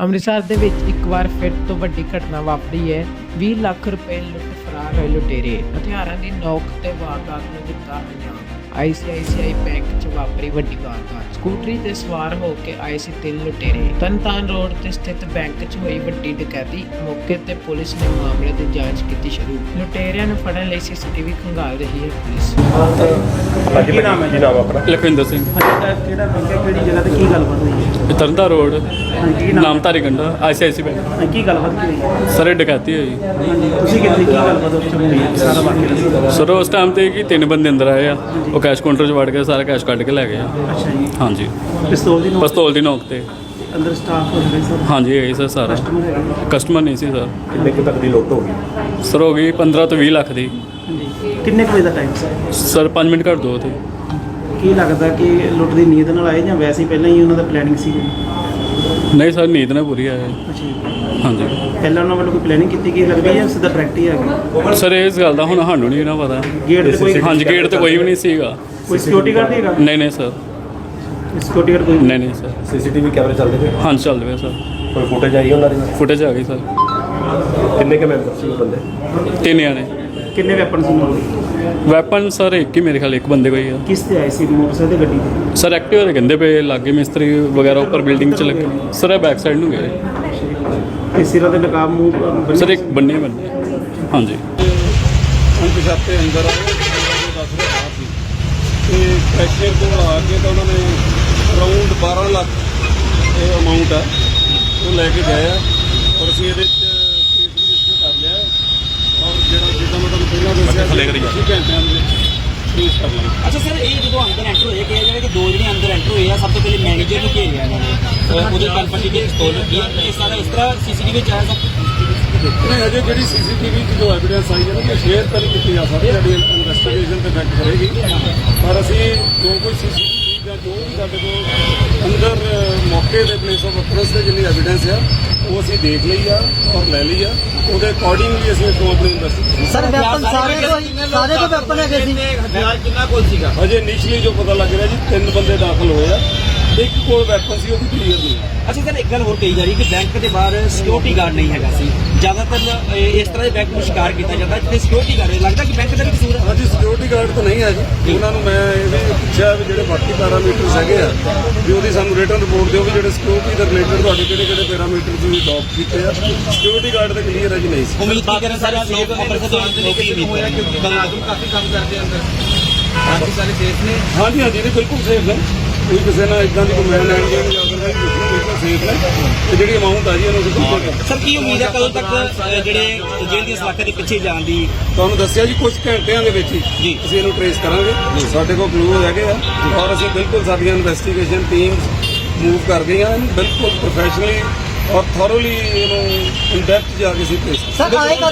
ਅੰਮ੍ਰਿਤਸਰ ਦੇ ਵਿੱਚ ਇੱਕ ਵਾਰ ਫਿਰ ਤੋਂ ਵੱਡੀ ਘਟਨਾ ਵਾਪਰੀ ਹੈ। 20 ਲੱਖ ਰੁਪਏ ਲੁੱਟ ਫਰਾਰ ਹੋਏ ਲੁਟੇਰੇ। ਹਥਿਆਰਾਂ ਦੀ ਨੋਕ ਤੇ ਵਾਰਦਾਤ ਨੂੰ ਦਿੱਤਾ ਅੰਜਾਮ। ਆਈਸੀਆਈਸੀਆਈ ਬੈਂਕ 'ਚ ਵਾਪਰੀ ਵੱਡੀ ਵਾਰਦਾਤ। ਸਕੂਟਰੀ ਤੇ ਸਵਾਰ ਹੋ ਕੇ ਆਏ ਸੀ ਤਿੰਨ ਲੁਟੇਰੇ। ਤਨਤਾਨ ਰੋਡ ਤੇ ਸਥਿਤ ਬੈਂਕ 'ਚ ਹੋਈ ਵੱਡੀ ਡਕੈਤੀ। ਮੌਕੇ ਤੇ ਪੁਲਿਸ ਨੇ ਮਾਮਲੇ ਦੀ ਜਾਂਚ ਕੀਤੀ ਸ਼ੁਰੂ। ਲੁਟੇਰਿਆਂ ਨੂੰ ਫੜਨ ਲਈ ਸੀਸੀਟੀਵੀ ਖੰਗਾਲ ਰਹੀ ਹੈ ਪੁਲਿਸ। ਹਾਂਜੀ ਕੀ ਨਾਮ ਹੈ? ਜੀ ਨਾਮ ਆਪਣਾ? ਲਖਵਿੰਦਰ ਸਿੰਘ। ਕਿਹੜਾ ਕਿਹੜਾ ਬੈਂਕ ਹੈ? ਕਿਹੜੀ ਜਗ੍ਹਾ ਤੇ ਕੀ ਗੱਲਬਾਤ ਹੋਈ ਹੈ? ਤਰਨਤਾ ਰੋਡ। ਹਾਂਜੀ ਕੀ ਨਾਮ? ਨਾਮਧਾਰੀ ਗੰਡਾ ਆਈਸੀਆਈਸੀ ਬੈਂਕ। ਕੀ ਗੱਲਬਾਤ ਕੀ ਹੋਈ ਹੈ? ਸਰ ਇਹ ਡਕੈਤੀ ਹੋਈ। ਹਾਂਜੀ ਤੁਸੀਂ ਕਿੱਥੇ ਕੀ ਗੱਲਬਾਤ ਹੋਈ? ਹੈ ਸਾਰਾ ਵਾਕਿਆ ਸਰ ਉਸ ਟਾਈਮ ਤੇ ਕੀ ਤਿੰਨ ਬੰਦੇ ਅੰਦਰ ਆਏ ਆ। ਉਹ ਕੈਸ਼ ਕਾਊਂਟਰ 'ਚ ਵੜ ਕੇ ਸਾਰਾ ਕੈਸ਼ ਕੱਢ ਕੇ ਲੈ ਗਏ ਆ। ਅੱਛਾ ਜੀ। ਹਾਂਜੀ। ਪਿਸਤੌਲ ਦੀ ਨੋਕ ਪਿਸਤੌਲ ਦੀ ਨੋਕ ਤੇ। ਅੰਦਰ ਸਟਾਫ ਹੋ ਗਏ ਸਰ? ਹਾਂਜੀ ਹੈਗੀ ਸਰ ਸਾਰਾ। ਕਸਟਮਰ ਹੈਗੇ ਕਸਟਮਰ ਨਹੀਂ ਸੀ ਸਰ। ਕਿੰਨੇ ਕੁ ਤੱਕ ਦੀ ਲੁੱਟ ਹੋ ਗਈ? ਸਰ ਹੋ ਗਈ 15 ਤੋਂ 20 ਲੱਖ ਦੀ। ਹਾਂਜੀ। ਕਿੰਨੇ ਕੁ ਵਜੇ ਦਾ ਟਾਈਮ ਸਰ? ਸਰ 5 ਮਿੰਟ ਘੱਟ ਦੋ ਤੇ ਕੀ ਲੱਗਦਾ ਕਿ ਲੁੱਟ ਦੀ ਨੀਅਤ ਨਾਲ ਆਏ ਜਾਂ ਵੈਸੇ ਹੀ ਪਹਿਲਾਂ ਹੀ ਉਹਨਾਂ ਦਾ ਪਲੈਨਿੰਗ ਸੀ? ਨਹੀਂ ਸਰ ਨੀਂਦ ਨਾ ਪੂਰੀ ਆਇਆ ਹਾਂਜੀ। ਪਹਿਲਾਂ ਉਹਨਾਂ ਵੱਲੋਂ ਕੋਈ ਪਲੈਨਿੰਗ ਕੀਤੀ ਗਈ ਲੱਗਦੀ ਹੈ ਜਾਂ ਸਿੱਧਾ ਡਾਇਰੈਕਟ ਹੀ ਆ ਗਈ ਸਰ ਇਸ ਗੱਲ ਦਾ ਹੁਣ ਸਾਨੂੰ ਨਹੀਂ ਨਾ ਪਤਾ। ਗੇਟ ਤੇ ਕੋਈ ਹਾਂਜੀ ਗੇਟ ਤੇ ਕੋਈ ਵੀ ਨਹੀਂ ਸੀਗਾ। ਕੋਈ ਸਿਕਿਉਰਿਟੀ ਗਾਰਡ ਨਹੀਂ ਹੈਗਾ ਨਹੀਂ ਨਹੀਂ ਸਰ। ਸਿਕਿਉਰਿਟੀ ਗਾਰਡ ਕੋਈ? ਨਹੀਂ ਨਹੀਂ ਸਰ। ਸੀਸੀਟੀਵੀ ਕੈਮਰੇ ਚੱਲਦੇ ਪਏ? ਹਾਂਜੀ ਚੱਲ ਰਿਹਾ ਸਰ। ਕੋਈ ਫੁਟੇਜ ਆਈ ਉਹਨਾਂ ਦੀ? ਫੁਟੇਜ ਆ ਗਈ ਸਰ। ਕਿੰਨੇ ਕੁ ਮੈਂਬਰ ਸੀ ਉਹ ਬੰਦੇ? ਤਿੰਨ ਜਾਣੇ। ਕਿੰਨੇ ਵੈਪਨ ਸੀ ਨਾਲ ਵੈਪਨ ਸਰ ਇੱਕ ਹੀ ਮੇਰੇ ਖਿਆਲ ਇੱਕ ਬੰਦੇ ਕੋਈ ਆ। ਕਿਸ ਤੇ ਆਏ ਸੀ? ਮੋਟਰਸਾਈਕਲ ਤੇ ਗੱਡੀ ਤੇ? ਸਰ ਐਕਟਿਵਾ ਦੇ ਕਹਿੰਦੇ ਪਏ ਲਾਗੇ ਮਿਸਤਰੀ ਵਗੈਰਾ ਉੱਪਰ ਬਿਲਡਿੰਗ 'ਚ ਲੱਗੇ। ਸਰ ਇਹ ਬੈਕ ਸਾਈਡ ਨੂੰ ਗਏ। ਤੇ ਸਿਰਾਂ ਤੇ ਨਕਾਬ ਮੂੰਹ ਬੰਨ੍ਹੇ ਸਰ ਇੱਕ ਬੰਨੇ ਬੰਨੇ ਹਾਂਜੀ। ਅਣਪਛਾਤੇ ਅੰਦਰ ਆਏ ਉਹ ਦੱਸ ਰਿਹਾ ਸੀ। ਤੇ ਕੈਸ਼ੀਅਰ ਕੋਲ ਆ ਕੇ ਤਾਂ ਉਹਨਾਂ ਨੇ ਅਰਾਊਂਡ 12 ਲੱਖ ਇਹ ਅਮਾਉਂਟ ਆ ਉਹ ਲੈ ਕੇ ਗਏ ਆ। ਔਰ ਅਸੀਂ ਇਹਦੇ ਚ ਕੇਸ ਰਜਿਸਟਰ ਕਰ ਲਿਆ ਹੈ ਔਰ ਜਿਹੜਾ ਜਿੱਦਾਂ ਮੈਂ ਤੁਹਾਨੂੰ ਪਹਿਲਾਂ ਦੱਸਿਆ ਥੱਲੇ ਕਰੀ। ਜਾ। ਸੀ ਘੰਟਿਆਂ ਦੇ ਵਿੱਚ ਟ੍ਰੇਸ ਕਰ ਲਾਂਗੇ ਅੱਛਾ ਸਰ ਇਹ ਜਦੋਂ ਅੰਦਰ ਐਂਟਰ ਹੋਏ ਕਿ ਜਿਹੜੇ ਕਿ ਦੋ ਜਿਹੜੇ ਅੰਦਰ ਐਂਟਰ ਹੋਏ ਆ ਸਭ ਤੋਂ ਪਹਿਲੇ ਮੈਨੇਜਰ ਨੂੰ ਘੇਰਿਆ ਇਹਨਾਂ ਨੇ ਅਹ ਉਹਦੇ ਕੰਪਨੀ ਦੇ ਪਿਸਤੌਲ ਲੱਗੀ ਆ? ਇਹ ਸਾਰਾ ਇਸ ਤਰ੍ਹਾਂ ਸੀਸੀਟੀਵੀ ਚ ਆਇਆ ਸਭ ਨਹੀਂ ਅਜੇ ਜਿਹੜੀ ਸੀਸੀਟੀਵੀ ਦੀ ਜੋ ਐਵੀਡੈਂਸ ਆਈ ਹੈ ਨਾ ਉਹ ਸ਼ੇਅਰ ਤਾਂ ਨਹੀਂ ਕੀਤੀ ਜਾ ਸਕਦੀ ਸਾਡੀ ਇਨਵੈਸਟੀਗੇਸ਼ਨ ਤੇ ਫੈਕਟ ਕਰੇਗੀ। ਪਰ ਅਸੀਂ ਜੋ ਕੋਈ ਸੀਸੀਟੀਵੀ ਜਾਂ ਜੋ ਵੀ ਸਾਡੇ ਕੋਲ ਅੰਦਰ ਮੌਕੇ ਦੇ ਪਲੇਸ ਆਫ ਅਕਰੈਂਸ ਤੇ ਜਿੰਨੀ ਐਵੀਡੈਂਸ ਆ ਉਹ ਅਸੀਂ ਦੇਖ ਲਈ ਆ ਔਰ ਲੈ ਲਈ ਆ। ਉਹਦੇ ਅਕੋਰਡਿੰਗਲੀ ਅਸੀਂ ਅੱਗੋਂ ਆਪਣੀ ਇਨਵੈਸਟੀਗੇਸ਼ਨ ਸਰ ਵੈਪਨ ਸਾਰੇ ਤੋਂ ਸਾਰੇ ਤੋਂ ਵੈਪਨ ਹੈਗੇ ਸੀ। ਕਿੰਨਾ ਕੋਲ ਸੀਗਾ? ਅਜੇ ਇਨੀਸ਼ੀਅਲੀ ਜੋ ਪਤਾ ਲੱਗ ਰਿਹਾ ਜੀ ਤਿੰਨ ਬੰਦੇ ਦਾਖਲ ਹੋਏ ਆ। ਇੱਕ ਕੋਲ ਵੈਪਨ ਸੀ ਉਹ ਵੀ ਕਲੀਅਰ ਨਹੀਂ। ਅੱਛਾ ਸਰ ਇੱਕ ਗੱਲ ਹੋਰ ਕਹੀ ਜਾ ਰਹੀ ਕਿ ਬੈਂਕ ਦੇ ਬਾਹਰ ਸਿਕਿਉਰਿਟੀ ਗਾਰਡ ਨਹੀਂ ਹੈਗਾ ਸੀ। ਜ਼ਿਆਦਾਤਰ ਇਸ ਤਰ੍ਹਾਂ ਦੇ ਬੈਂਕ ਨੂੰ ਸ਼ਿਕਾਰ ਕੀਤਾ ਜਾਂਦਾ ਜਿੱਥੇ ਸਿਕਿਉਰਿਟੀ ਗਾਰਡ ਹੈ। ਲੱਗਦਾ ਕਿ ਬੈਂਕ ਦਾ ਵੀ ਕਸੂਰ ਹੈ? ਹਾਂਜੀ ਸਿਕਿਉਰਿਟੀ ਗਾਰਡ ਤਾਂ ਨਹੀਂ ਹੈ ਜੀ। ਉਹਨਾਂ ਨੂੰ ਮੈਂ ਪੁੱਛਿਆ ਵੀ ਜਿਹੜੇ ਬਾਕੀ ਪੈਰਾਮੀਟਰਸ ਹੈਗੇ ਆ ਵੀ ਉਹਦੀ ਸਾਨੂੰ ਰਿਟਰਨ ਰਿਪੋਰਟ ਦਿਓ ਵੀ ਜਿਹੜੇ ਸਿਕਿਉਰਿਟੀ ਦੇ ਰਿਲੇਟਡ ਤੁਹਾਡੇ ਕਿਹੜੇ ਕਿਹੜੇ ਪੈਰਾਮੀਟਰ ਤੁਸੀਂ ਅਡਾਪਟ ਕੀਤੇ ਆ। ਸਿਕਿਉਰਿਟੀ ਗਾਰਡ ਤਾਂ ਕਲੀਅਰ ਹੈ ਜੀ ਨਹੀਂ। ਸੀ ਉਮੀਦ ਕੀ ਕਰਨ ਸਾਰੇ ਲੋਕ ਅੰਮ੍ਰਿਤਸਰ ਤੋਂ ਆਉਣ ਦੀ ਉਮੀਦ ਕਰਨ ਕਾਫੀ ਕੰਮ ਕਰਦੇ ਅੰਦਰ। ਬਾਕੀ ਸਾਰੇ ਸੇਫ ਨੇ। ਹਾਂਜੀ ਹਾਂਜੀ ਇਹ ਬਿਲਕੁਲ ਸੇਫ ਹੈ ਕੋਈ ਕਿਸੇ ਨਾਲ ਇਦਾਂ ਦੀ ਕੋਈ ਲੈਣ ਜਾਂ ਅਦਰਵਾਈਜ਼ ਕੁਝ ਨਹੀਂ ਬਿਲਕੁਲ ਸੇਫ ਹੈ ਤੇ ਜਿਹੜੀ ਅਮਾਉਂਟ ਆ ਜੀ ਇਹਨੂੰ ਅਸੀਂ ਸਰ ਕੀ ਉਮੀਦ ਹੈ ਕਦੋਂ ਤੱਕ ਅਹ, ਜਿਹੜੇ ਜੇਲ੍ਹ ਦੀਆਂ ਸਲਾਖਾਂ ਦੇ ਪਿੱਛੇ ਜਾਣ ਦੀ? ਤੁਹਾਨੂੰ ਦੱਸਿਆ ਜੀ ਕੁਝ ਘੰਟਿਆਂ ਦੇ ਵਿੱਚ ਹੀ ਜੀ। ਅਸੀਂ ਇਹਨੂੰ ਟ੍ਰੇਸ ਕਰਾਂਗੇ। ਸਾਡੇ ਕੋਲ ਕਲੂ ਹੈਗੇ ਆ। ਔਰ ਅਸੀਂ ਬਿਲਕੁਲ ਸਾਡੀਆਂ ਇਨਵੈਸਟੀਗੇਸ਼ਨ ਟੀਮਸ ਮੂਵ ਕਰ ਗਈਆਂ ਹਨ। ਬਿਲਕੁਲ ਪ੍ਰੋਫੈਸ਼ਨਲੀ ਔਰ ਥੋਰੋਲੀ ਇਹਨੂੰ ਇਨ ਡੈਪਥ ਜਾ ਕੇ ਅਸੀਂ ਟ੍ਰੇਸ ਸਰ ਆਏਗਾ